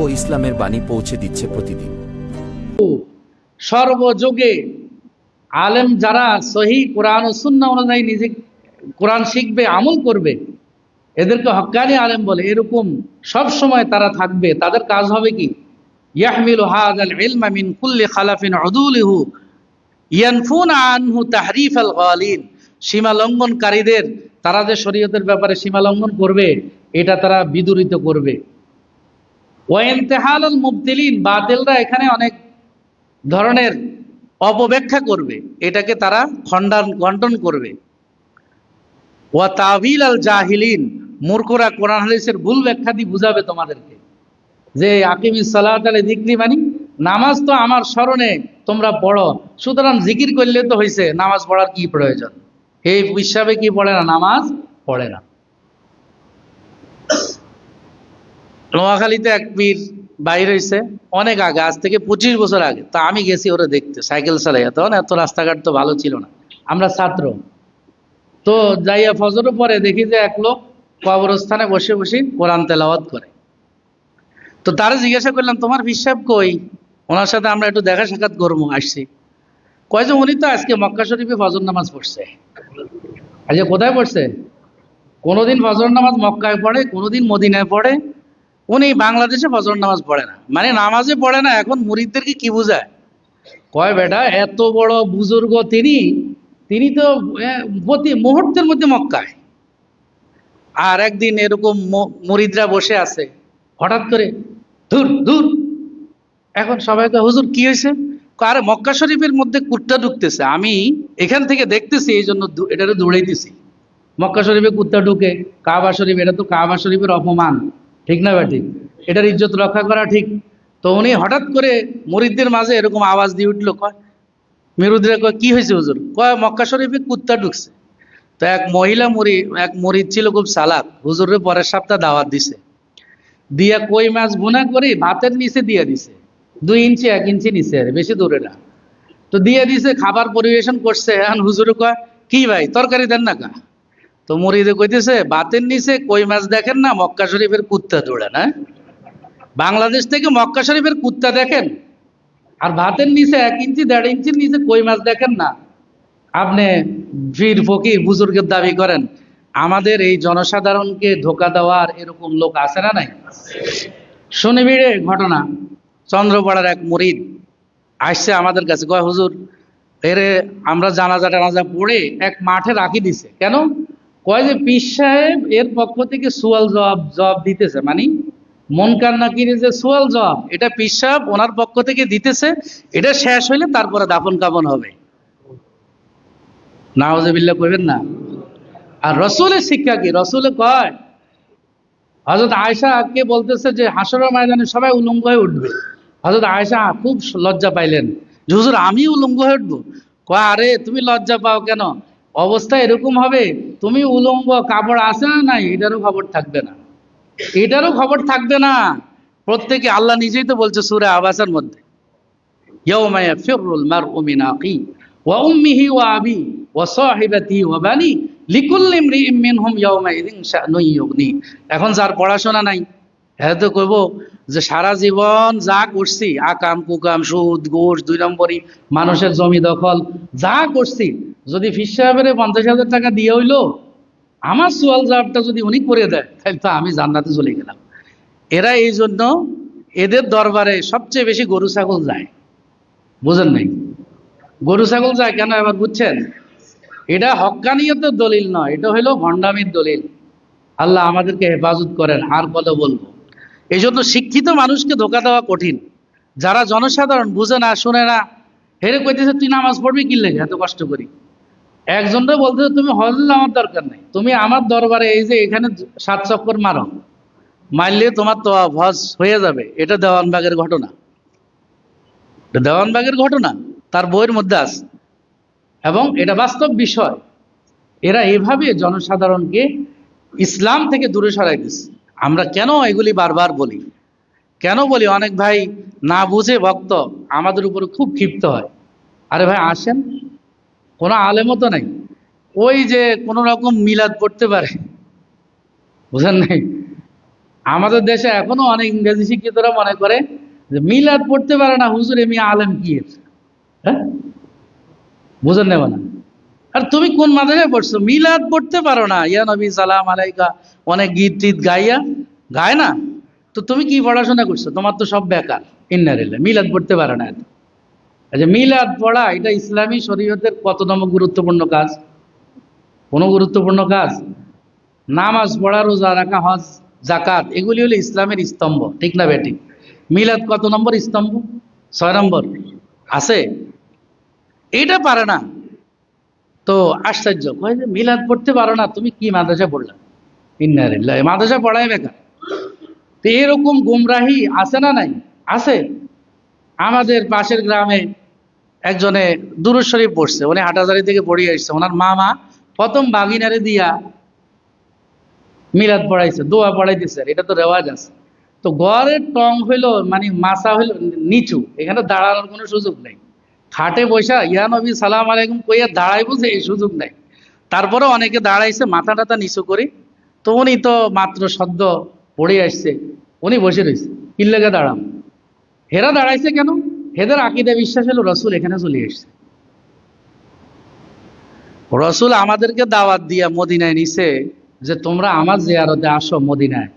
ও ইসলামের বাণী পৌঁছে দিচ্ছে প্রতিদিন। সর্বযুগে আলেম যারা সহি কোরআন ও সুন্না অনুযায়ী নিজে কোরআন শিখবে, আমল করবে, এদেরকে হক্কানি আলেম বলে। এরকম সব সময় তারা থাকবে। তাদের কাজ হবে কি? ইয়াহমিলু হাযাল ইলমা মিন কুল্লি খালাফিন উদুলিহু ইয়ানফুন আনহু তাহরিফ আল গালিন। সীমা লঙ্ঘনকারীদের, তারা যে শরীয়তের ব্যাপারে সীমা লঙ্ঘন করবে, এটা তারা বিদুরিত করবে। ওয়াইনতেহাল আল মুবতিলিন বাতিলরা এখানে অনেক ধরনের অপব্যাখ্যা করবে। এটাকে তারা খণ্ডন খণ্ডন করবে। ওয়া তাবিল আল জাহিলিন, মূর্খরা কোরআন হাদিসের ভুল ব্যাখ্যা দিয়ে বুঝাবে তোমাদেরকে। যে আকিম সালাত আলী জিক্রি মানি নামাজ তো আমার স্মরণে তোমরা পড়ো, সুতরাং জিকির করলে তো হয়েছে নামাজ পড়ার কি প্রয়োজন? এই হিসাবে কি পড়ে না? নামাজ পড়ে না। নোয়াখালীতে এক পীর বাইর হয়েছে অনেক আগে, আজ থেকে পঁচিশ বছর আগে। তা আমি গেছি ওরা দেখতে, সাইকেল চালাই তখন এত রাস্তাঘাট তো ভালো ছিল না। আমরা ছাত্র। তো যাইয়া ফজরের পরে দেখি যে এক লোক কবরস্থানে বসে বসে কোরআন তেলাওয়াত করে। তো তারা জিজ্ঞাসা করলাম, তোমার হিসাব কই? ওনার সাথে আমরা একটু দেখা সাক্ষাৎ করব, আসছি। কয় যে, উনি তো আজকে মক্কা শরীফে ফজর নামাজ পড়ছে। আজকে কোথায় পড়ছে? কোনোদিন ফজর নামাজ মক্কায় পড়ে, কোনোদিন মদিনায় পড়ে উনি বাংলাদেশে ফজর নামাজ পড়ে না। মানে নামাজে পড়ে না এখন মুরিদদেরকে কি বুঝায়? কয় বেটা এত বড় বুজুর্গ তিনি তিনি তো প্রতি মুহূর্তের মধ্যে মক্কায়। আর একদিন এরকম মুরিদরা বসে আছে। হঠাৎ করে দূর দূর এখন সবাইকে হুজুর কি হয়েছে? আর মক্কা শরীফের মধ্যে কুত্তা ঢুকতেছে। আমি এখান থেকে দেখতেছি এই জন্য এটারে দৌড়াইতেছি মক্কা শরীফে কুত্তা ঢুকে কাবা শরীফ এটা তো কাবা শরীফের অপমান। ঠিক না ব্যাটি? এটার ইজ্জত রক্ষা করা ঠিক। তো উনি হঠাৎ করে মুরিদদের মাঝে এরকম আওয়াজ দিয়ে উঠল, কয়, মিরুদ্রে কয়, কি হয়েছে হুজুর? কয়, মক্কা শরীফে কুত্তা ঢুকছে। তো এক মহিলা মুড়ি এক মরিদ ছিল খুব সালাক হুজুরে পরের সপ্তাহ দাওয়াত দিছে। দিয়া কই মাছ বোনা করে, ভাতের নিচে দিয়ে দিছে। দুই ইঞ্চি, এক ইঞ্চি নিচে আর, বেশি দূরে না। তো দিয়ে দিছে, খাবার পরিবেশন করছে। এখন হুজুরে কয়, কি ভাই, তরকারি দেন না কা? তো মুরিদে কইতেছে বাতের নিচে কই মাছ দেখেন না, মক্কা শরীফের কুত্তা দৌড়ান হ্যাঁ? বাংলাদেশ থেকে মক্কা শরীফের কুত্তা দেখেন, আর ভাতের নিচে এক ইঞ্চি, দেড় ইঞ্চির নিচে কই মাছ দেখেন না। আপনি ফির ফকির, বুজুর্গের দাবি করেন, আমাদের এই জনসাধারণকে ধোকা দেওয়ার এরকম লোক আছে না নাই? শনিবিড়ে ঘটনা, চন্দ্রপাড়ার এক মরিদ আসছে আমাদের কাছে, কয়, হুজুর, এরে আমরা জানাজা টানাজা পড়ে এক মাঠে রাখি দিছে। কেন? কয় যে পীর সাহেব এর পক্ষ থেকে সোয়াল জবাব জবাব দিতেছে মানে মন কান্না কিনে যে সুয়াল জবাব, এটা পীর সাহেব ওনার পক্ষ থেকে দিতেছে, এটা শেষ হইলে তারপরে দাফন কাফন হবে। নাওজবিল্লা কইবেন না। আর রসুলের শিক্ষা কি? রসুলে কয় হজরত আয়সা কে বলতেছে যে হাসরের ময়দানে সবাই উলঙ্গ হয়ে উঠবে। হজরত আয়সা খুব লজ্জা পাইলেন। হুজুর আমি উলঙ্গ হয়ে উঠবো? কয়, আরে তুমি লজ্জা পাও কেন? অবস্থা এরকম হবে, তুমি উলঙ্গ, কাপড় আছে না নাই এটারও খবর থাকবে না। এটারও খবর থাকবে না। প্রত্যেকে আল্লাহ নিজেই তো বলছে সুরে আবাসের মধ্যে। মার ওয়া এখন যার পড়াশোনা নাই হ্যাঁ তো কইব যে সারা জীবন যা করছি আকাম কুকাম সুদ, ঘুষ, দুই নম্বরই মানুষের জমি দখল, যা করছি যদি ফিস সাহেবের পঞ্চাশ হাজার টাকা দিয়ে হইল, আমার সোয়াল জবাবটা যদি উনি করে দেয়, তাহলে তো আমি জান্নাতে চলে গেলাম। এরা এই জন্য এদের দরবারে সবচেয়ে বেশি গরু, ছাগল যায়। বুঝেন নাই? গরু, ছাগল যায় কেন এবার বুঝছেন? এটা হক্কানিয়তের দলিল নয়, এটা হলো ভণ্ডামির দলিল। আল্লাহ আমাদেরকে হেফাজত করেন আর কত বলব। এই জন্য শিক্ষিত মানুষকে ধোকা দেওয়া কঠিন। যারা জনসাধারণ বুঝে না, শুনে না, হেরে কইতেছে, তুই নামাজ পড়বি কি লেগে? এত কষ্ট করি। একজনটা বলতে তুমি হজ আমার দরকার নেই। তুমি আমার দরবারে এই যে এখানে সাত চক্কর মারো, মারলে তোমার তো হজ হয়ে যাবে। এটা দেওয়ানবাগের ঘটনা। এটা দেওয়ানবাগের ঘটনা, তার বইয়ের মধ্যে আছে। এবং এটা বাস্তব বিষয়। এরা এভাবে জনসাধারণকে ইসলাম থেকে দূরে সরাই দিচ্ছে আমরা কেন এগুলি বারবার বলি? কেন বলি? অনেক ভাই না বুঝে ভক্ত আমাদের উপরে খুব ক্ষিপ্ত হয়। আরে ভাই, আসেন। কোনো আলেমও তো নাই। ওই যে কোনো রকম মিলাদ পড়তে পারে। বুঝেন নাই? আমাদের দেশে এখনও অনেক ইংরেজি শিক্ষিতরা মনে করে যে মিলাদ পড়তে পারে না, হুজুর এমি আলেম কি হ্যাঁ? বুঝেন নেব না আর তুমি কোন মাদ্রাসায় পড়ছো? মিলাদ পড়তে পারো না। ইয়া নবী, সালাম আলাইকা, অনেক গীত টিত গাইয়া। গায় না? তো তুমি কি পড়াশোনা করছ? তোমার তো সব বেকার। ইন্নারিল্লা মিলাদ পড়তে পারো না এত। আচ্ছা মিলাদ পড়া, এটা ইসলামী শরীয়তের কততম গুরুত্বপূর্ণ কাজ? কোনো গুরুত্বপূর্ণ কাজ? নামাজ পড়া, রোজা রাখা, হজ জাকাত এগুলি হলো ইসলামের স্তম্ভ, ঠিক না বেটি মিলাদ কত নম্বর স্তম্ভ? ছয় নম্বর। আছে? এটা পারে না। তো আশ্চর্য, কয় যে মিলাদ পড়তে পারো না, তুমি কি মাদ্রাসা পড়লা? ইন্নারিল্লাহ মাদ্রাসা পড়াই বেকার। তো এরকম গুমরাহি আছে না নাই? আছে। আমাদের পাশের গ্রামে একজনে দুরুদ শরীফ পড়ছে, উনি হাটাজারি থেকে পড়িয়ে আসছে। ওনার মামা প্রথম বাগিনারে দিয়া মিলাদ পড়াইছে, দোয়া পড়াইতেছে, এটা তো রেওয়াজ আছে। তো গড়ের টং হইল মানে মাসা হইল নিচু, এখানে দাঁড়ানোর কোনো সুযোগ নেই। খাটে বৈশা ইয়া নবী, সালাম আলাইকুম কইয়া দাঁড়াই বুঝে এই সুযোগ নেই। তারপরে অনেকে দাঁড়াইছে মাথা টাথা নিচু করে। তো উনি তো মাত্র সদ্য পড়ে আসছে, উনি বসে রয়েছে কিল্লেগে দাঁড়াম হেরা দাঁড়াইছে কেন? হেদের আকিদা বিশ্বাস হলো রসুল এখানে চলে এসছে। রসুল আমাদেরকে দাওয়াত দিয়া মদিনায় নিছে যে তোমরা আমার জিয়ারতে আসো মদিনায়।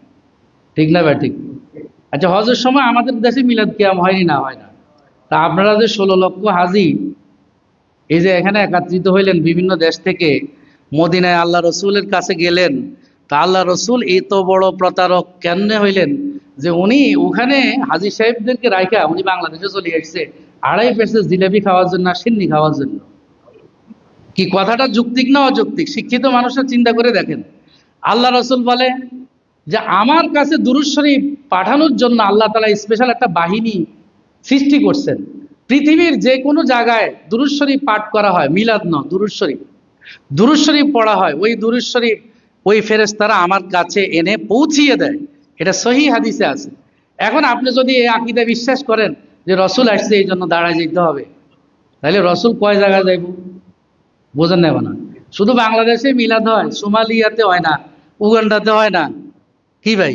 ঠিক না ভাই, ঠিক? আচ্ছা হজের সময় আমাদের দেশে মিলাদ কিয়াম হয়নি না হয় না? তা আপনারা যে ষোলো লক্ষ হাজি, এই যে এখানে একত্রিত হইলেন বিভিন্ন দেশ থেকে, মদিনায় আল্লাহ রসুলের কাছে গেলেন, তা আল্লাহ রসুল এত বড় প্রতারক কেন হইলেন? যে উনি ওখানে হাজি সাহেবদেরকে রাইখা উনি বাংলাদেশে চলে এসছে আড়াই পেসে জিলেবি খাওয়ার জন্য আর সিন্নি খাওয়ার জন্য। কি কথাটা যুক্তিক না অযৌক্তিক? শিক্ষিত মানুষের চিন্তা করে দেখেন। আল্লাহ রসুল বলে যে, আমার কাছে দুরুদ শরীফ পাঠানোর জন্য আল্লাহ তালা স্পেশাল একটা বাহিনী সৃষ্টি করছেন। পৃথিবীর যে কোনো জায়গায় দুরুদ শরীফ পাঠ করা হয়, মিলাদ ন দুরুদ শরীফ। পড়া হয়, ওই দুরুদ শরীফ ওই ফেরেস্তারা আমার কাছে এনে পৌঁছিয়ে দেয়। এটা সহি হাদিসে আছে। এখন আপনি যদি এই আকিদা বিশ্বাস করেন যে রসুল আসছে, এই জন্য দাঁড়ায় যেতে হবে। তাহলে রসুল কয় জায়গায় যাইব? বোঝেন নেব না শুধু বাংলাদেশে মিলাদ হয়, সোমালিয়াতে হয় না, উগান্ডাতে হয় না। কি ভাই?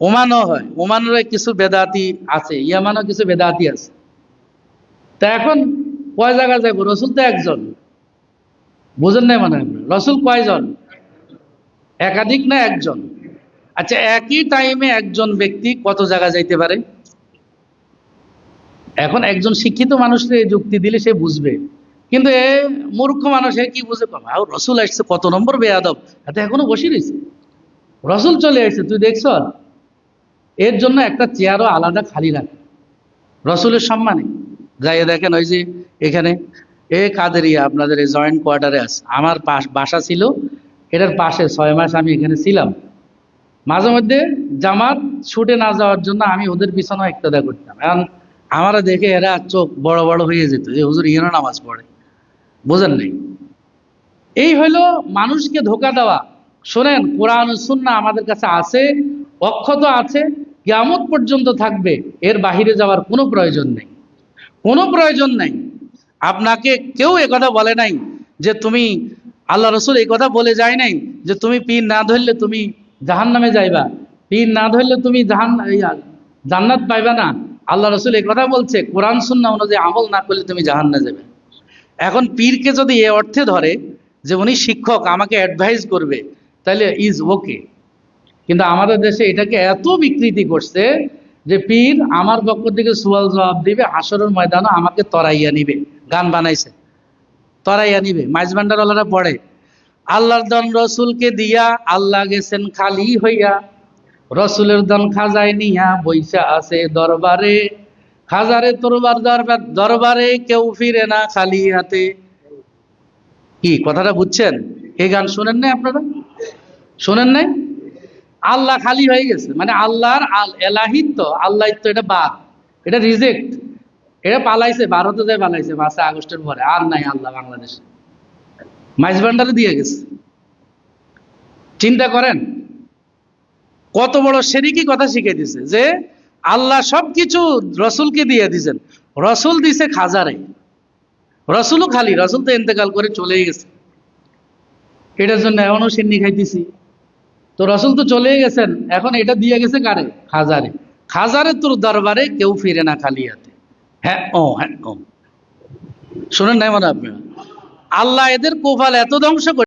ওমানও হয়। ওমানের কিছু বেদাতি আছে, ইয়ামানও কিছু বেদাতি আছে। তা এখন কয় জায়গায় যাইব? রসুল তো একজন। বুঝেন নাই মানে রসুল কয়জন? একাধিক না একজন? আচ্ছা একই টাইমে একজন ব্যক্তি কত জায়গায় যাইতে পারে? এখন একজন শিক্ষিত মানুষকে যুক্তি দিলে সে বুঝবে। কিন্তু এ মূর্খ মানুষ কি বুঝে পাবে? আর রসুল আসছে, কত নম্বর বেয়াদব। এত এখনও বসে রয়েছে। রসুল চলে আসছে, তুই দেখছ? এর জন্য একটা চেয়ারও আলাদা খালি রাখে। রসুলের সম্মানে। যাইয়ে দেখেন ওই যে এখানে, এ কাদেরিয়া আপনাদের এই জয়েন্ট কোয়ার্টারে আছে। আমার পাশ বাসা ছিল, এটার পাশে ছয় মাস আমি এখানে ছিলাম। মাঝে মধ্যে জামাত ছুটে না যাওয়ার জন্য আমি ওদের পিছনেও একটাদা করতাম। এখন আমারা দেখে এরা চোখ বড় বড় হয়ে যেত যে হুজুর ইয়েরও নামাজ পড়ে। বোঝেন নেই? এই হইল মানুষকে ধোকা দেওয়া। শোনেন, কোরআন সুন্না আমাদের কাছে আছে, অক্ষত আছে, কিয়ামত পর্যন্ত থাকবে, এর বাহিরে যাওয়ার কোনো প্রয়োজন নেই। কোনো প্রয়োজন নেই। আপনাকে কেউ কথা বলে নাই যে তুমি আল্লাহ রসুল এই কথা বলে যায় নাই যে তুমি পীর না ধরলে তুমি জাহান নামে যাইবা। পীর না ধরলে তুমি জাহান জান্নাত পাইবা না। আল্লাহ রসুল এই কথা বলছে, কোরআন সুন্না অনুযায়ী আমল না করলে তুমি জাহান না যাবে। এখন পীরকে যদি এ অর্থে ধরে যে উনি শিক্ষক, আমাকে অ্যাডভাইস করবে, তাহলে ইজ ওকে কিন্তু আমাদের দেশে এটাকে এত বিকৃতি করছে যে পীর আমার পক্ষ থেকে সুয়াল জবাব দিবে হাসরের ময়দানও আমাকে তরাইয়া নিবে, গান বানাইছে। তরাইয়া নিবে। মাইজবান্ডারওয়ালারা পড়ে আল্লাহর দন রসুলকে দিয়া আল্লাহ গেছেন খালি হইয়া। রসুলের দন খাজায় নিয়া বৈশা আছে দরবারে। খাজারে তোরবার দরবার দরবারে কেউ ফিরে না খালি হাতে। কি, কথাটা বুঝছেন? এই গান শোনেন নাই আপনারা? শোনেন নাই? আল্লাহ খালি হয়ে গেছে। মানে আল্লাহর আল- এলাহিত্ব আল্লাহিত্ব এটা বাদ। এটা রিজেক্ট এটা পালাইছে, ভারতে যায় পালাইছে পাঁচে আগস্টের পরে। আর নাই আল্লাহ বাংলাদেশে। মাইজ ভান্ডারে দিয়ে গেছে। চিন্তা করেন, কত বড় সেরিকি কথা শিখে দিছে যে আল্লাহ সবকিছু রসুলকে দিয়ে দিছেন। রসুল দিছে খাজারে। রসুলও খালি, রসুল তো ইন্তেকাল করে চলেই গেছে। এটার জন্য এমনও সিন্নি খাইতেছি। তো রসুল তো চলে গেছেন, এখন এটা দিয়ে গেছে কারে? খাজারে। খাজারে তোর দরবারে কেউ ফিরে না খালি হাতে। হ্যাঁ ও হ্যাঁ ও। শুনেন নাই মানে আপনারা। আল্লাহ এদের কোপাল এত ধ্বংস